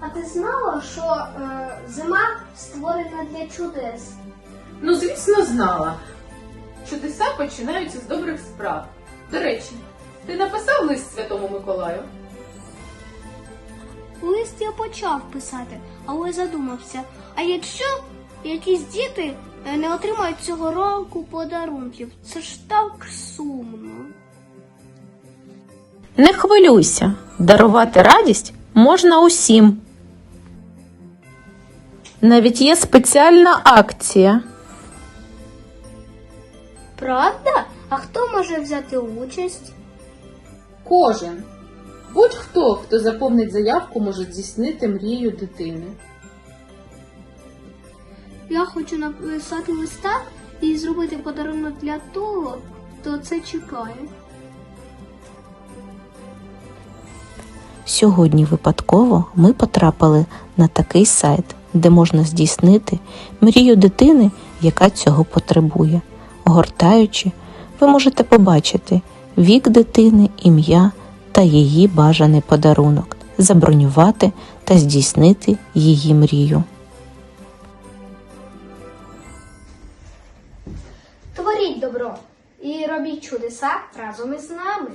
А ти знала, що е, зима створена для чудес? Ну, звісно, знала. Чудеса починаються з добрих справ. До речі, ти написав лист Святому Миколаю? Лист я почав писати, але задумався. А якщо якісь діти е, не отримають цього року подарунків, це ж так сумно. Не хвилюйся, дарувати радість можна усім. Навіть є спеціальна акція. Правда? А хто може взяти участь? Кожен. Будь-хто, хто заповнить заявку, може здійснити мрію дитини. Я хочу написати листа і зробити подарунок для того, хто це чекає. Сьогодні випадково ми потрапили на такий сайт, де можна здійснити мрію дитини, яка цього потребує. Гортаючи, ви можете побачити вік дитини, ім'я та її бажаний подарунок, забронювати та здійснити її мрію. Творіть добро і робіть чудеса разом із нами.